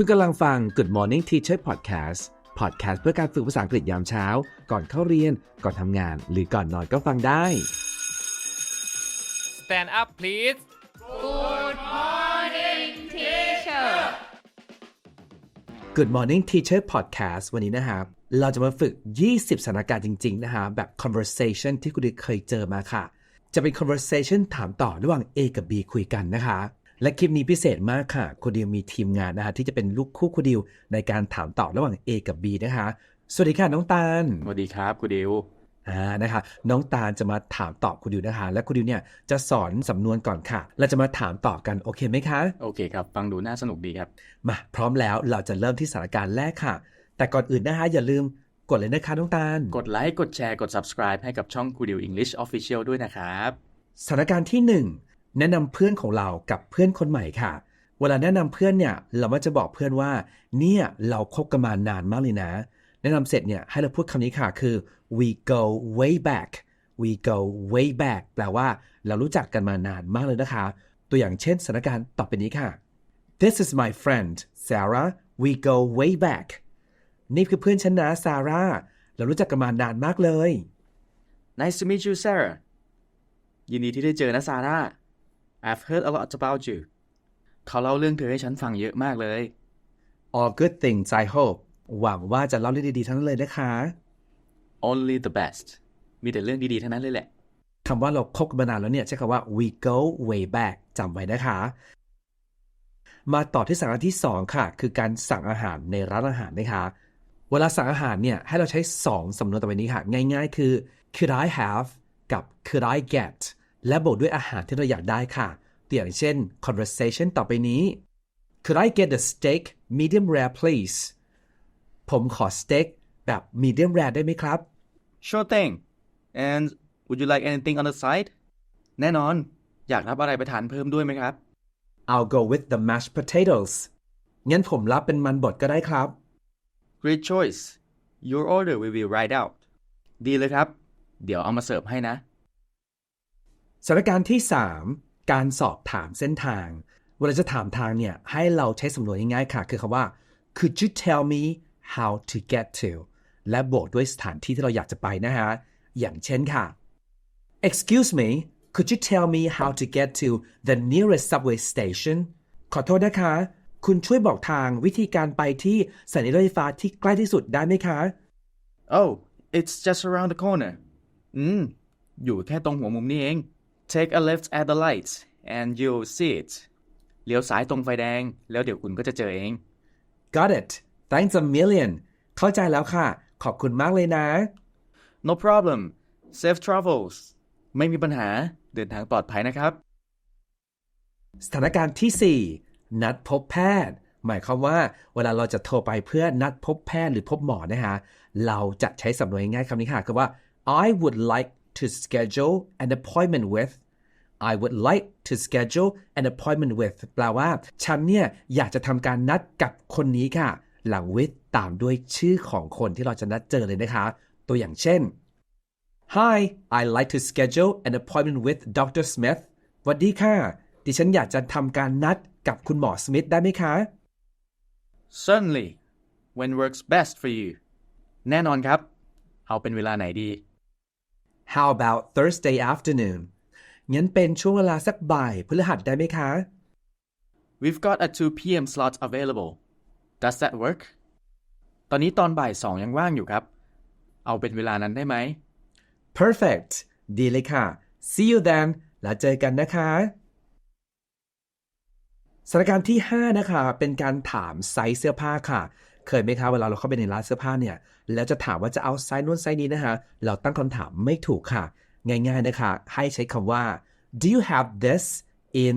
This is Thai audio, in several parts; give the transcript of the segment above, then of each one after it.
คุณกำลังฟัง Good Morning Teacher Podcast Podcast เพื่อการฝึกภาษาอังกฤษยามเช้า ก่อนเข้าเรียน ก่อนทำงาน หรือก่อนนอนก็ฟังได้ Stand up please Good morning teacher Good Morning Teacher Podcast วันนี้นะครับ เราจะมาฝึก 20 สถานการณ์จริง ๆ นะฮะ แบบ conversation ที่คุณดิวเคยเจอมาค่ะ จะเป็น conversation ถามต่อระหว่าง A กับ B คุยกันนะคะ และคลิปนี้พิเศษมากค่ะคุณดิวมีทีมงานนะคะที่จะเป็นลูกคู่คุณดิวในการถามต่อระหว่าง A กับ B นะคะ สวัสดีค่ะน้องตาลสวัสดีครับคุณดิวอ่านะคะน้องตาลจะมาถามตอบคุณดิวนะคะ และคุณดิวเนี่ยจะสอนสำนวนก่อนค่ะ เราจะมาถามตอบกันโอเคไหมคะ โอเคครับ ฟังดูน่าสนุกดีครับ มาพร้อมแล้วเราจะเริ่มที่สถานการณ์แรกค่ะ แต่ก่อนอื่นนะคะอย่าลืมกดเลยนะคะน้องตาล กดไลค์ กดแชร์ กด subscribe ให้กับช่องคุณดิว English Official ด้วยนะครับ สถานการณ์ที่หนึ่ง แนะนำเพื่อนของเรากับเพื่อนคนใหม่ค่ะ เวลาแนะนำเพื่อนเนี่ยเราก็จะบอกเพื่อนว่า เนี่ยเราคบกันมานานมากเลยนะ แนะนำเสร็จเนี่ยให้เราพูดคำนี้ค่ะคือ we go way back we go way back แปลว่าเรารู้จักกันมานานมากเลยนะคะ ตัวอย่างเช่นสถานการณ์ต่อไปนี้ค่ะ This is my friend Sarah we go way back นี่คือเพื่อนฉันนะซาร่าเรารู้จักกันมานานมากเลย Nice to meet you Sarah ยินดีที่ได้เจอนะซาร่า I've heard a lot about you เขาเล่าเรื่องเธอให้ฉันฟังเยอะมากเลย All good things I hope หวังว่าจะเล่าเรื่องดีๆทั้งนั้นเลยนะคะ Only the best มีแต่เรื่องดีๆทั้งนั้นเลยแหละคำว่าเราคบกันมานานแล้วเนี่ยใช้คำว่า we go way back จำไว้นะคะ มาต่อที่สถานการณ์ที่ 2 ค่ะ คือการสั่งอาหารในร้านอาหารนะคะ เวลาสั่งอาหารเนี่ยให้เราใช้ 2สำนวนต่อไปนี้ค่ะ ง่ายๆ คือ could I have กับ could I get และบวกด้วยอาหารที่เราอยากได้ค่ะ ตัวอย่างเช่น conversation ต่อไปนี้ could I get a steak medium rare please ผมขอสเต็กแบบ medium rare ได้ไหมครับ Sure thing and would you like anything on the side แน่นอน อยากรับอะไรไปทานเพิ่มด้วยไหมครับ I'll go with the mashed potatoes งั้นผมรับเป็นมันบดก็ได้ครับ Great choice Your order will be right out ดีเลยครับ เดี๋ยวเอามาเสิร์ฟให้นะ สถานการณ์ที่ 3 การสอบถามเส้นทาง เวลาจะถามทางเนี่ย ให้เราใช้สำนวนง่ายๆค่ะ คือคำว่า could you tell me how to get to และบวกด้วยสถานที่ที่เราอยากจะไปนะฮะ อย่างเช่นค่ะ Excuse me could you tell me how to get to the nearest subway station ขอโทษนะคะ คุณช่วยบอกทางวิธีการไปที่สถานีรถไฟฟ้าที่ใกล้ที่สุดได้ไหมคะ Oh it's just around the corner อืม อยู่แค่ตรงหัวมุมนี่เอง Take a left at the lights and you'll see it เลี้ยวซ้ายตรงไฟแดง แล้วเดี๋ยวคุณก็จะเจอเอง Got it thanks a million เข้าใจแล้วค่ะ ขอบคุณมากเลยนะ No problem safe travels ไม่มีปัญหา เดินทางปลอดภัยนะครับ สถานการณ์ที่ 4 นัดพบแพทย์ หมายความว่าเวลาเราจะโทรไปเพื่อนัดพบแพทย์หรือพบหมอนะฮะเราจะใช้สำนวนง่ายๆคำนี้ค่ะคือว่า I would like to schedule an appointment with I would like to schedule an appointment with แปลว่า ฉันเนี่ยอยากจะทำการนัดกับคนนี้ค่ะ หลัง with ตามด้วยชื่อของคนที่เราจะนัดเจอเลยนะคะ ตัวอย่างเช่น Hi I'd like to schedule an appointment with Dr. Smith สวัสดีค่ะ ดิฉันอยากจะทำการนัดกับคุณหมอสมิธได้ไหมคะ Certainly when works best for you แน่นอนครับ เอาเป็นเวลาไหนดี How about Thursday afternoon งั้นเป็นช่วงเวลาสักบ่ายพฤหัสได้ไหมคะ We've got a 2 p.m. slot available Does that work ตอนนี้ตอนบ่ายสองยังว่างอยู่ครับ เอาเป็นเวลานั้นได้ไหม Perfect ดีเลยค่ะ See you then แล้วเจอกันนะคะสถานการณ์ที่ 5 นะคะ เป็นการถามไซส์เสื้อผ้าค่ะ เคยไหมคะเวลาเราเข้าไปในร้านเสื้อผ้าเนี่ย แล้วจะถามว่าจะเอาไซส์นู้นไซส์นี้นะคะ เราตั้งคำถามไม่ถูกค่ะ ง่ายๆนะคะ ให้ใช้คำว่า do you have this in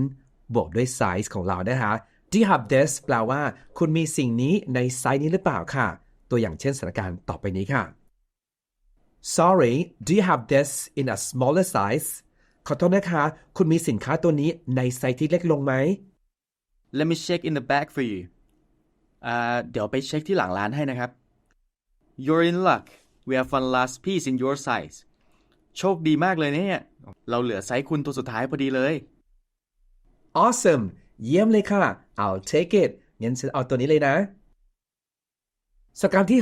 บวกด้วยไซส์ของเรานะคะ do you have this แปลว่า คุณมีสิ่งนี้ในไซส์นี้หรือเปล่าค่ะ ตัวอย่างเช่นสถานการณ์ต่อไปนี้ค่ะ Sorry do you have this in a smaller size ขอโทษนะคะ คุณมีสินค้าตัวนี้ในไซส์ที่เล็กลงไหม Let me check in the back for you เดี๋ยวไปเช็คที่หลังร้านให้นะครับ You're in luck we have one last piece in your size โชคดีมากเลยเนี่ย เราเหลือไซส์คุณตัวสุดท้ายพอดีเลย Awesome เยี่ยมเลยค่ะ I'll take it งั้นฉันเอาตัวนี้เลยนะ สกรรมที่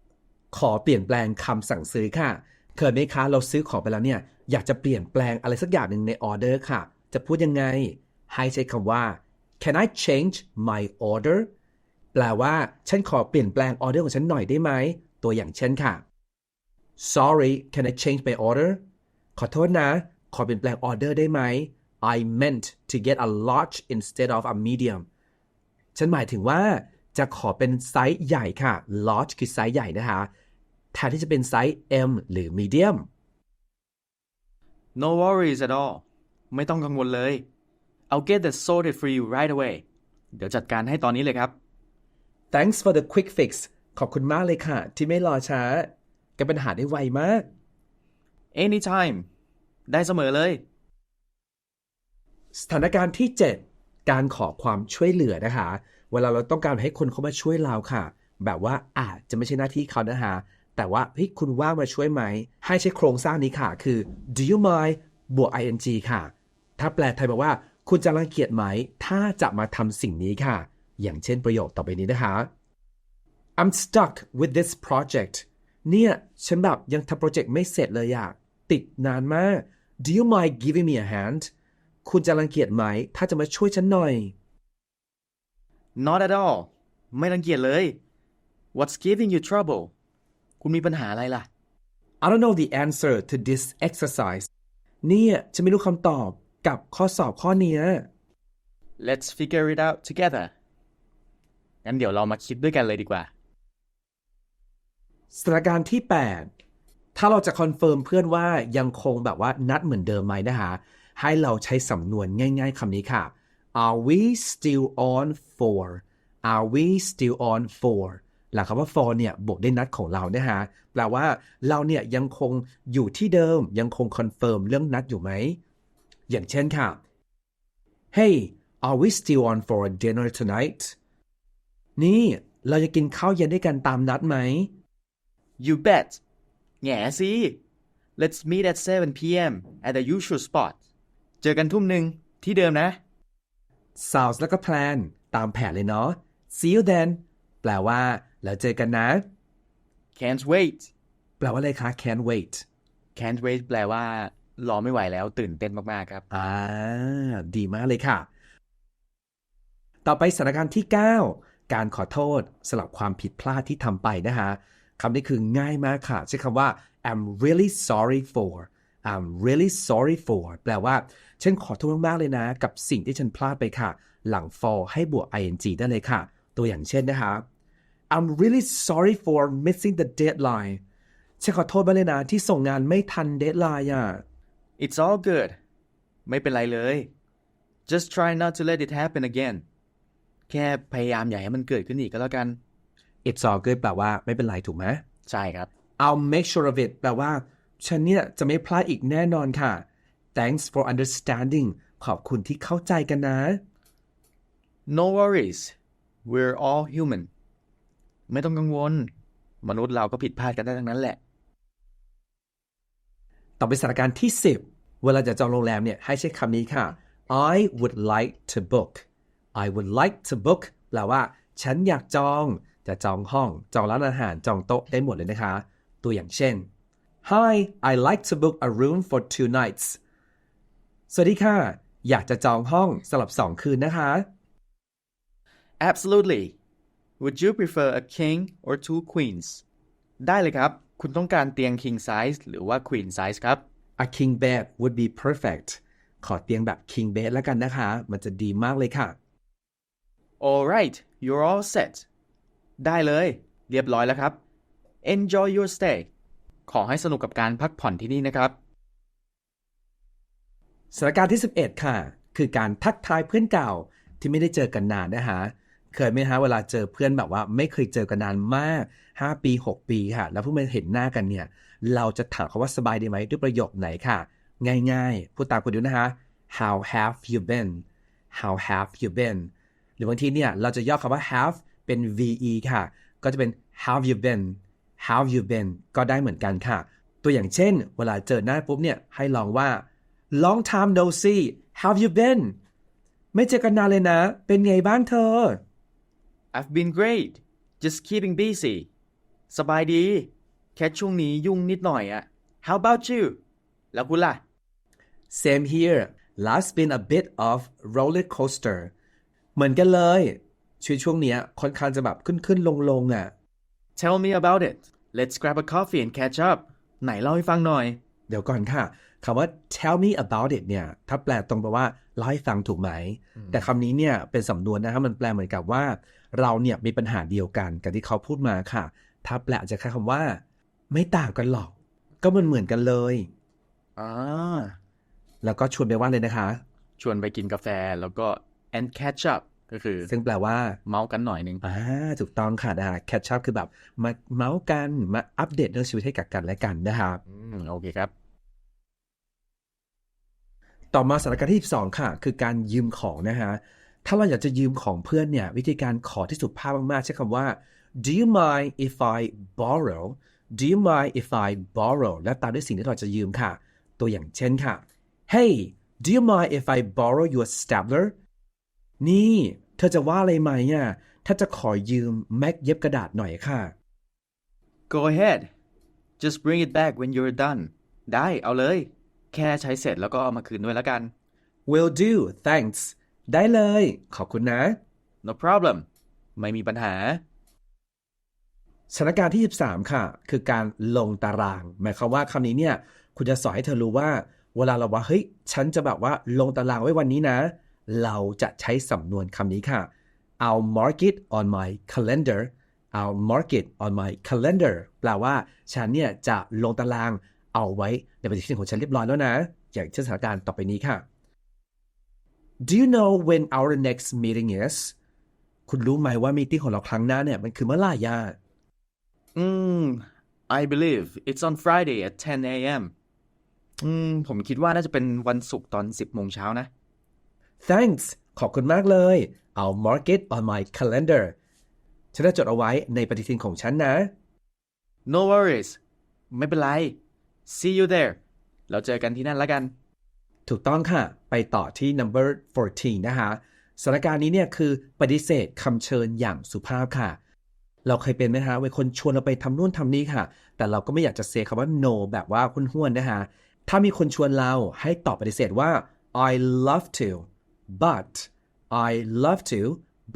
6 ขอเปลี่ยนแปลงคำสั่งซื้อค่ะ เคยไหมคะเราซื้อของไปแล้วเนี่ย อยากจะเปลี่ยนแปลงอะไรสักอย่างหนึ่งในออเดอร์ค่ะ จะพูดยังไง ให้ใช้คำว่า can I change my order แปลว่า ฉันขอเปลี่ยนแปลงออเดอร์ของฉันหน่อยได้ไหม ตัวอย่างเช่นค่ะ sorry can I change my order ขอโทษนะ ขอเปลี่ยนแปลงออเดอร์ได้ไหม I meant to get a large instead of a medium ฉันหมายถึงว่า จะขอเป็นไซส์ใหญ่ค่ะ large คือไซส์ใหญ่นะคะแทนที่จะเป็นไซส์ M หรือ medium No worries at all ไม่ต้องกังวลเลย I'll get that sorted for you right away เดี๋ยวจัดการให้ตอนนี้เลยครับ Thanks for the quick fix ขอบคุณมากเลยค่ะ ที่ไม่รอช้า แก้ปัญหาได้ไวมาก Anytime ได้เสมอเลย สถานการณ์ที่ 7 การขอความช่วยเหลือนะคะ เวลาเราต้องการให้คนเขามาช่วยเราค่ะ แบบว่าอาจจะไม่ใช่หน้าที่เขานะคะ แต่ว่าเฮ้ยคุณว่างมาช่วยไหม ให้ใช้โครงสร้างนี้ค่ะ คือ do you mind บวก ing ค่ะ ถ้าแปลไทยบอกว่า คุณจะรังเกียจไหม ถ้าจะมาทำสิ่งนี้ค่ะ อย่างเช่นประโยคต่อไปนี้นะคะ I'm stuck with this project เนี่ย ฉันแบบยังทำโปรเจกต์ไม่เสร็จเลยอะติดนานมาก Do you mind giving me a hand คุณจะรังเกียจไหม ถ้าจะมาช่วยฉันหน่อย Not at all ไม่รังเกียจเลย What's giving you trouble คุณมีปัญหาอะไรล่ะ I don't know the answer to this exercise เนี่ยฉันไม่รู้คำตอบกับข้อสอบข้อเนี้ย Let's figure it out together งั้นเดี๋ยวเรามาคิดด้วยกันเลยดีกว่า สถานการณ์ที่ 8 ถ้าเราจะคอนเฟิร์มเพื่อนว่ายังคงแบบว่านัดเหมือนเดิมไหมนะคะให้เราใช้สำนวนง่าย ๆคำนี้ค่ะ Are we still on for Are we still on for หลังคำว่า for เนี่ยบวกด้วยนัดของเรานะฮะแปลว่าเราเนี่ยยังคงอยู่ที่เดิม ยังคงคอนเฟิร์มเรื่องนัดอยู่ไหม อย่างเช่นค่ะ Hey are we still on for dinner tonight นี่เราจะกินข้าวเย็นด้วยกันตามนัดไหม You bet แง่สิ Let's meet at 7 p.m. at the usual spot เจอกันทุ่มหนึ่งที่เดิมนะ sounds แล้วก็ plan ตามแผนเลยเนาะ see you then แปลว่า แล้วเจอกันนะ Can't wait แปลว่าอะไรคะ can't wait Can't wait แปลว่ารอไม่ไหวแล้วตื่นเต้นมาก ๆ ครับ อ่า ดีมากเลยค่ะ ต่อไปสถานการณ์ที่ 9 การขอโทษสำหรับความผิดพลาดที่ทำไปนะฮะคำนี้คือง่ายมากค่ะ ใช้คำว่า I'm really sorry for I'm really sorry for แปลว่า ฉันขอโทษมากๆเลยนะ กับสิ่งที่ฉันพลาดไปค่ะ หลัง for ให้บวก ing ได้เลยค่ะ ตัวอย่างเช่นนะคะ I'm really sorry for missing the deadline ฉันขอโทษมากเลยนะที่ส่งงานไม่ทันเดทไลน์อะ It's all good ไม่เป็นไรเลย Just try not to let it happen again แค่พยายามอย่าให้มันเกิดขึ้นอีกก็แล้วกัน It's all good แปลว่าไม่เป็นไรถูกไหมใช่ครับ I'll make sure of it แปลว่า ฉันเนี่ยจะไม่พลาดอีกแน่นอนค่ะ Thanks for understanding ขอบคุณที่เข้าใจกันนะ No worries we're all human ไม่ต้องกังวล มนุษย์เราก็ผิดพลาดกันได้ทั้งนั้นแหละ ต่อไปสถานการณ์ที่ 10 เวลาจะจองโรงแรมเนี่ยให้ใช้คำนี้ค่ะ I would like to book I would like to book แปลว่า ฉันอยากจอง จะจองห้อง จองร้านอาหาร จองโต๊ะได้หมดเลยนะคะ ตัวอย่างเช่น Hi I like to book a room for two nights สวัสดีค่ะ อยากจะจองห้องสำหรับสองคืนนะคะ Absolutely Would you prefer a king or two queens ได้เลยครับ คุณต้องการเตียง king size หรือว่า queen size ครับ A king bed would be perfect ขอเตียงแบบ king bed แล้วกันนะคะ มันจะดีมากเลยค่ะ Alright you're all set ได้เลย เรียบร้อยแล้วครับ Enjoy your stay ขอให้สนุกกับการพักผ่อนที่นี่นะครับสถานการณ์ที่ 11 ค่ะ คือการทักทายเพื่อนเก่าที่ไม่ได้เจอกันนานนะฮะเคยไหมฮะเวลาเจอเพื่อนแบบว่า ไม่เคยเจอกันนานมาก 5 ปี 6 ปีค่ะ แล้วเพิ่งมาเห็นหน้ากันเนี่ย เราจะถามเขาว่าสบายดีไหมด้วยประโยคไหนค่ะ ง่ายๆพูดตามคุณดูนะฮะ How have you been How have you been หรือบางทีเนี่ยเราจะย่อคำว่า have เป็น ve ค่ะ ก็จะเป็น how you been how you been ก็ได้เหมือนกันค่ะ ตัวอย่างเช่น เวลาเจอหน้าปุ๊บเนี่ยให้ลองว่า long time no see how you been ไม่เจอกันนานเลยนะ เป็นไงบ้างเธอ I've been great just keeping busy สบายดี แค่ช่วงนี้ยุ่งนิดหน่อยอะ How about you แล้วคุณล่ะ Same here life's been a bit of roller coaster เหมือนกันเลยชีวิตช่วงเนี้ยค่อนข้างจะแบบขึ้นขึ้นลงลงอะ Tell me about it Let's grab a coffee and catch up ไหนเล่าให้ฟังหน่อย เดี๋ยวก่อนค่ะคำว่า tell me about it เนี่ย ถ้าแปลตรงแปลว่าเล่าให้ฟังถูกไหม แต่คำนี้เนี่ยเป็นสำนวนนะครับมันแปลเหมือนกับว่า เราเนี่ยมีปัญหาเดียวกันกับที่เขาพูดมาค่ะ ถ้าแปลอาจจะแค่คำว่า ไม่ต่างกันหรอก ก็มันเหมือนกันเลยอ่าแล้วก็ชวนไปว่าเลยนะคะ ชวนไปกินกาแฟแล้วก็ and catch up ก็คือ ซึ่งแปลว่าเมาส์กันหน่อยหนึงอ่าถูกต้องค่ะนะฮะ catch up คือแบบ มาเมาส์กันมาอัปเดตเรื่องชีวิตให้กับกันและกันนะครับอืมโอเคครับ ต่อมาสถานการณ์ที่12ค่ะ คือการยืมของนะฮะ ถ้าเราอยากจะยืมของเพื่อนเนี่ย วิธีการขอที่สุภาพมากๆใช้คำว่า do you mind if I borrow do you mind if I borrow และตามด้วยสิ่งที่เราจะยืมค่ะ ตัวอย่างเช่นค่ะ hey do you mind if I borrow your stapler นี่เธอจะว่าอะไรไหมอะถ้าจะขอยืมแม็กเย็บกระดาษหน่อยค่ะ Go ahead just bring it back when you're done ได้เอาเลย แค่ใช้เสร็จแล้วก็เอามาคืนด้วยแล้วกัน will do thanks ได้เลย ขอบคุณนะ no problem ไม่มีปัญหาสถานการณ์ที่ 13 ค่ะ คือการลงตาราง หมายความว่าคำนี้เนี่ย คุณจะสอนให้เธอรู้ว่า เวลาเราว่าเฮ้ย ฉันจะแบบว่าลงตารางไว้วันนี้นะ เราจะใช้สำนวนคำนี้ค่ะ I'll mark it on my calendar I'll mark it on my calendar แปลว่าฉันเนี่ยจะลงตารางเอาไว้ในปฏิทินของฉันเรียบร้อยแล้วนะ อย่างเช่นสถานการณ์ต่อไปนี้ค่ะ Do you know when our next meeting is คุณรู้ไหมว่ามีติ้งของเราครั้งหน้าเนี่ยมันคือเมื่อไหร่ยะอืม I believe it's on Friday at 10 a.m. อืม ผมคิดว่าน่าจะเป็นวันศุกร์ตอน 10โมงเช้านะ Thanks ขอบคุณมากเลย I'll mark it on my calendar ฉันจะจดเอาไว้ในปฏิทินของฉันนะ No worries ไม่เป็นไร See you there เราเจอกันที่นั่นแล้วกัน ถูกต้องค่ะ ไปต่อที่ number 14 นะคะสถานการณ์นี้เนี่ยคือปฏิเสธคำเชิญอย่างสุภาพค่ะ เราเคยเป็นไหมฮะเวลาคนชวนเราไปทำนู่นทำนี่ค่ะ แต่เราก็ไม่อยากจะเซคำว่า no แบบว่าห้วนๆนะฮะถ้ามีคนชวนเราให้ตอบปฏิเสธว่า I love to but I love to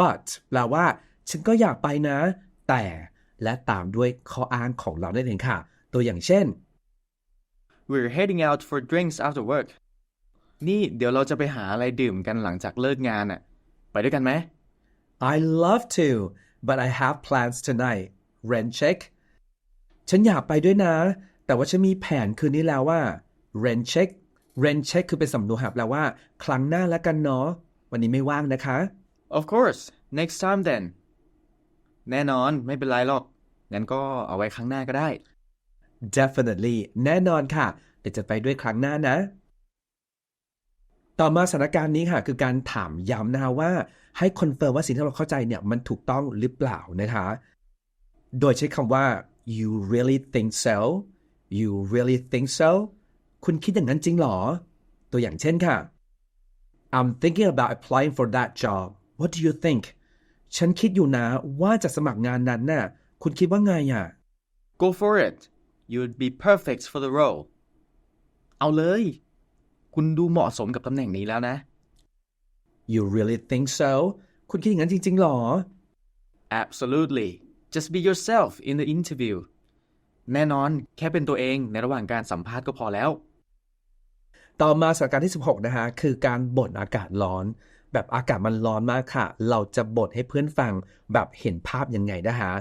but แปลว่า ฉันก็อยากไปนะ แต่และตามด้วยข้ออ้างของเราได้เองค่ะ ตัวอย่างเช่น We're heading out for drinks after work นี่เดี๋ยวเราจะไปหาอะไรดื่มกันหลังจากเลิกงานอะไปด้วยกันไหม I love to but I have plans tonight rent check ฉันอยากไปด้วยนะ แต่ว่าฉันมีแผนคืนนี้แล้วว่า rent check rent check คือเป็นสำนวนหาแปลว่า ครั้งหน้าแล้วกันเนาะ วันนี้ไม่ว่างนะคะ Of course next time then แน่นอนไม่เป็นไรหรอก งั้นก็เอาไว้ครั้งหน้าก็ได้ definitely แน่นอนค่ะ เดี๋ยวจะไปด้วยครั้งหน้านะ ต่อมาสถานการณ์นี้ค่ะ คือการถามย้ำนะคะว่า ให้คอนเฟิร์มว่าสิ่งที่เราเข้าใจเนี่ย มันถูกต้องหรือเปล่านะคะ โดยใช้คำว่า you really think so you really think so คุณคิดอย่างนั้นจริงหรอ ตัวอย่างเช่นค่ะ I'm thinking about applying for that job what do you think ฉันคิดอยู่นะว่าจะสมัครงานนั้นน่ะ คุณคิดว่าไงอะ Go for it you would be perfect for the role เอาเลย คุณดูเหมาะสมกับตำแหน่งนี้แล้วนะ You really think so คุณคิดอย่างนั้นจริงๆหรอ Absolutely just be yourself in the interview แน่นอนแค่เป็นตัวเองในระหว่างการสัมภาษณ์ก็พอแล้ว ต่อมาสถานการณ์ที่ 16 นะฮะ คือการบ่นอากาศร้อน แบบอากาศมันร้อนมากค่ะ เราจะบ่นให้เพื่อนฟังแบบเห็นภาพยังไงนะฮะ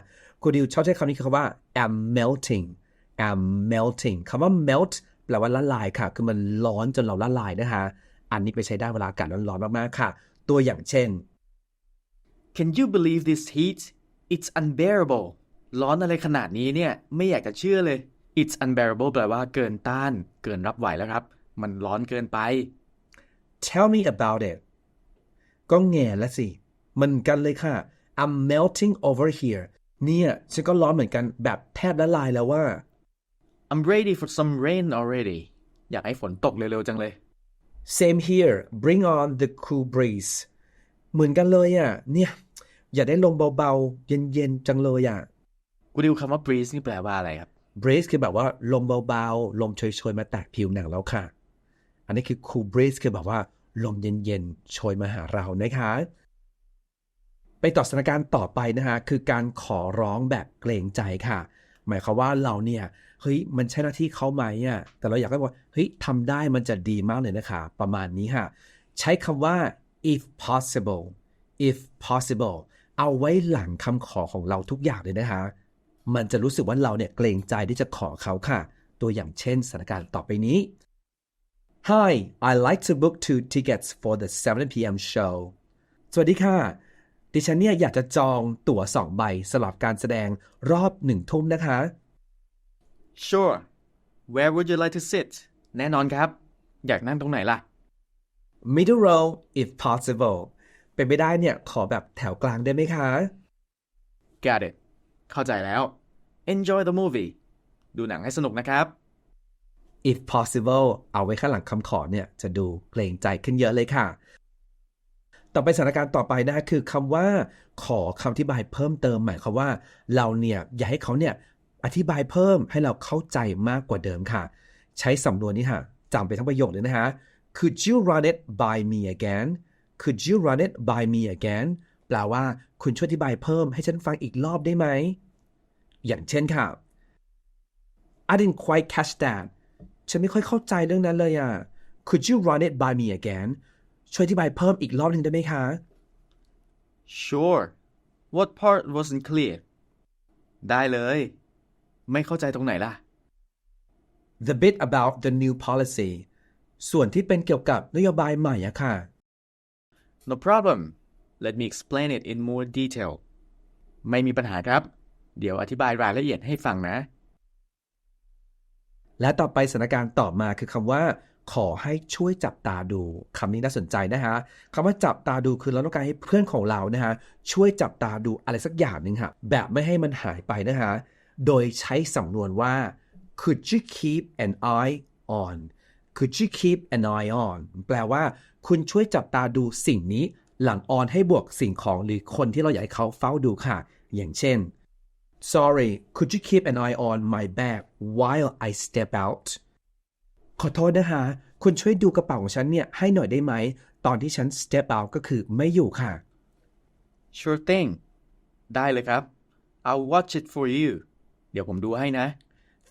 คุณดิวชอบใช้คำนี้คือคำว่า am melting am melting คำว่า melt แปลว่าละลายค่ะ คือมันร้อนจนเราละลายนะฮะ อันนี้ไปใช้ได้เวลาอากาศร้อนๆมากๆค่ะ ตัวอย่างเช่น Can you believe this heat It's unbearable ร้อนอะไรขนาดนี้เนี่ย ไม่อยากจะเชื่อเลย It's unbearable แปลว่าเกินต้าน เกินรับไหวแล้วครับ มันร้อนเกินไป tell me about it ก็แง่ละสิ มันกันเลยค่ะ I'm melting over here เนี่ยฉันก็ร้อนเหมือนกันแบบแทบละลายแล้วว่า I'm ready for some rain already อยากให้ฝนตกเร็วๆจังเลย Same here bring on the cool breeze เหมือนกันเลยอะ เนี่ย อยากได้ลมเบาๆ เย็นๆ จังเลยอะกูดิวคำว่า breeze นี่แปลว่าอะไรครับ breeze คือแบบว่าลมเบาๆ ลมโชยๆ มาแตะผิวหนังแล้วค่ะ อันนี้คือ cool breeze คือแบบว่าลมเย็นๆโชยมาหาเรานะคะ ไปต่อสถานการณ์ต่อไปนะคะคือการขอร้องแบบเกรงใจค่ะ หมายความว่าเราเนี่ยเฮ้ยมันใช่หน้าที่เขาไหมอะแต่เราอยากให้บอกเฮ้ยทำได้มันจะดีมากเลยนะคะ ประมาณนี้ค่ะ ใช้คำว่า if possible if possible เอาไว้หลังคำขอของเราทุกอย่างเลยนะคะ มันจะรู้สึกว่าเราเนี่ยเกรงใจที่จะขอเขาค่ะ ตัวอย่างเช่นสถานการณ์ต่อไปนี้ Hi I like to book two tickets for the 7 p.m. show สวัสดีค่ะ ดิฉันเนี่ยอยากจะจองตั๋วสองใบสำหรับการแสดงรอบหนึ่งทุ่มนะคะ sure where would you like to sit แน่นอนครับ อยากนั่งตรงไหนล่ะ middle row if possible เป็นไปได้เนี่ยขอแบบแถวกลางได้ไหมคะ got it เข้าใจแล้ว enjoy the movie ดูหนังให้สนุกนะครับ if possible เอาไว้ข้างหลังคำขอเนี่ยจะดูเกรงใจขึ้นเยอะเลยค่ะ ต่อไปสถานการณ์ต่อไปนะคือคำว่า ขอคำอธิบายเพิ่มเติมหมายความว่า เราเนี่ยอยากให้เขาเนี่ยอธิบายเพิ่มให้เราเข้าใจมากกว่าเดิมค่ะ ใช้สำนวนนี้ค่ะจำไปทั้งประโยคเลยนะฮะ Could you run it by me again Could you run it by me again แปลว่าคุณช่วยอธิบายเพิ่มให้ฉันฟังอีกรอบได้ไหม อย่างเช่นค่ะ I didn't quite catch that ฉันไม่ค่อยเข้าใจเรื่องนั้นเลยอะ Could you run it by me again ช่วยอธิบายเพิ่มอีกรอบหนึ่งได้ไหมคะ sure what part wasn't clear ได้เลย ไม่เข้าใจตรงไหนล่ะ The bit about the new policy ส่วนที่เป็นเกี่ยวกับนโยบายใหม่อะค่ะ no problem let me explain it in more detail ไม่มีปัญหาครับ เดี๋ยวอธิบายรายละเอียดให้ฟังนะ และต่อไปสถานการณ์ต่อมาคือคำว่า ขอให้ช่วยจับตาดูคำนี้น่าสนใจนะฮะคำว่าจับตาดูคือเราต้องการให้เพื่อนของเรานะฮะช่วยจับตาดูอะไรสักอย่างหนึ่งค่ะแบบไม่ให้มันหายไปนะฮะโดยใช้สำนวนว่า could you keep an eye on could you keep an eye on แปลว่า คุณช่วยจับตาดูสิ่งนี้หลัง on ให้บวกสิ่งของหรือคนที่เราอยากให้เขาเฝ้าดูค่ะ อย่างเช่น Sorry, could you keep an eye on my bag while I step out? ขอโทษนะคะคุณช่วยดูกระเป๋าของฉันเนี่ยให้หน่อยได้ไหม ตอนที่ฉัน step out ก็คือไม่อยู่ค่ะ sure thing ได้เลยครับ I'll watch it for you เดี๋ยวผมดูให้นะ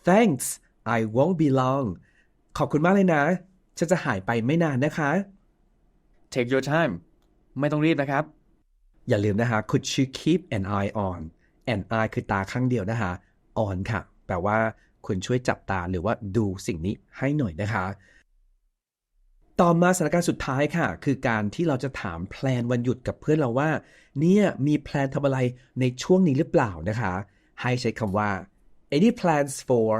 Thanks I won't be long ขอบคุณมากเลยนะ ฉันจะหายไปไม่นานนะคะ take your time ไม่ต้องรีบนะครับ อย่าลืมนะคะ could you keep an eye on an eye คือตาข้างเดียวนะคะ on ค่ะ แปลว่าคุณช่วยจับตาหรือว่าดูสิ่งนี้ให้หน่อยนะคะ ต่อมาสถานการณ์สุดท้ายค่ะ คือการที่เราจะถามแพลนวันหยุดกับเพื่อนเราว่า เนี่ยมีแพลนทำอะไรในช่วงนี้หรือเปล่านะคะ ให้ใช้คำว่า any plans for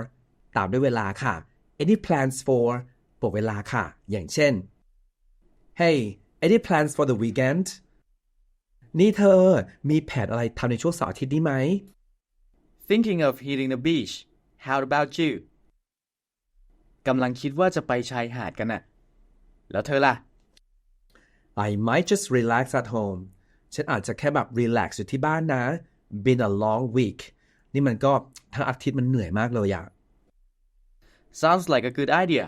ตามด้วยเวลาค่ะ any plans for บวกเวลาค่ะ อย่างเช่น hey any plans for the weekend นี่เธอมีแผนอะไรทำในช่วงเสาร์อาทิตย์นี้ไหม thinking of hitting the beach how about you กำลังคิดว่าจะไปชายหาดกันน่ะ แล้วเธอล่ะ I might just relax at home ฉันอาจจะแค่แบบ relax อยู่ที่บ้านนะ been a long week นี่มันก็ทั้งอาทิตย์มันเหนื่อยมากเลยอะ sounds like a good idea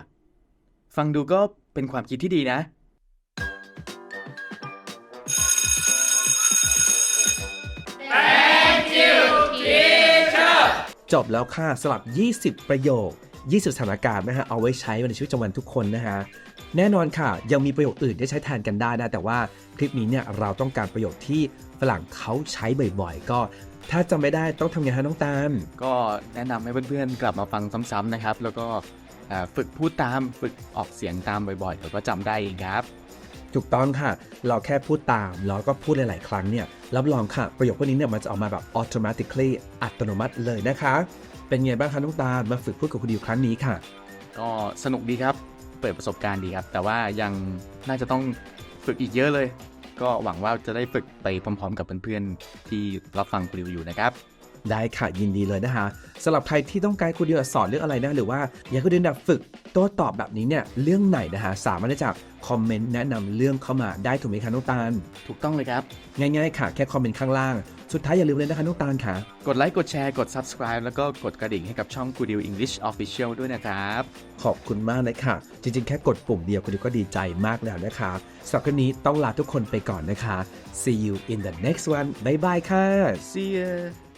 ฟังดูก็เป็นความคิดที่ดีนะ จบแล้วค่ะสลับ 20 ประโยค 20 สถานการณ์นะฮะเอาไว้ใช้ในชีวิตประจำวันทุกคนนะฮะแน่นอนค่ะ ยังมีประโยคอื่นที่ใช้แทนกันได้นะ แต่ว่าคลิปนี้เนี่ยเราต้องการประโยคที่ฝรั่งเขาใช้บ่อยๆ ก็ถ้าจำไม่ได้ต้องทำไงฮะน้องตามก็แนะนำให้เพื่อนๆ กลับมาฟังซ้ำๆนะครับ แล้วก็ฝึกพูดตามฝึกออกเสียงตามบ่อยๆเดี๋ยวก็จำได้เองครับ ถูกต้องค่ะ เราแค่พูดตาม แล้วก็พูดหลาย ๆ ครั้งเนี่ย รับรองค่ะ ประโยคพวกนี้เนี่ยมันจะออกมาแบบ automatically อัตโนมัติเลยนะคะ เป็นไงบ้างคะน้องตาลมาฝึกพูดกับคุณดิวครั้งนี้ค่ะ ก็สนุกดีครับ เปิดประสบการณ์ดีครับ แต่ว่ายังน่าจะต้องฝึกอีกเยอะเลย ก็หวังว่าจะได้ฝึกไปพร้อม ๆ กับเพื่อน ๆ ที่รับฟังรีวิวอยู่นะครับ ได้ค่ะยินดีเลยนะคะสำหรับใครที่ต้องการคุณดิวสอนเรื่องอะไรนะหรือว่าอยากให้คุณดิวฝึกโต้ตอบแบบนี้เนี่ยเรื่องไหนนะคะสามารถที่จะคอมเมนต์แนะนำเรื่องเข้ามาได้ถูกไหมคะน้องตาล ถูกต้องเลยครับ ง่ายๆค่ะ แค่คอมเมนต์ข้างล่าง สุดท้ายอย่าลืมเลยนะคะน้องตาลค่ะ กดไลค์กดแชร์กด subscribe แล้วก็กดกระดิ่งให้กับช่อง Good Deal English Official ด้วยนะครับ ขอบคุณมากเลยค่ะ จริงๆ แค่กดปุ่มเดียวคุณดิวก็ดีใจมากแล้วนะคะสำหรับคลิปนี้ต้องลาทุกคนไปก่อนนะคะ see you in the next one bye bye ค่ะ See ya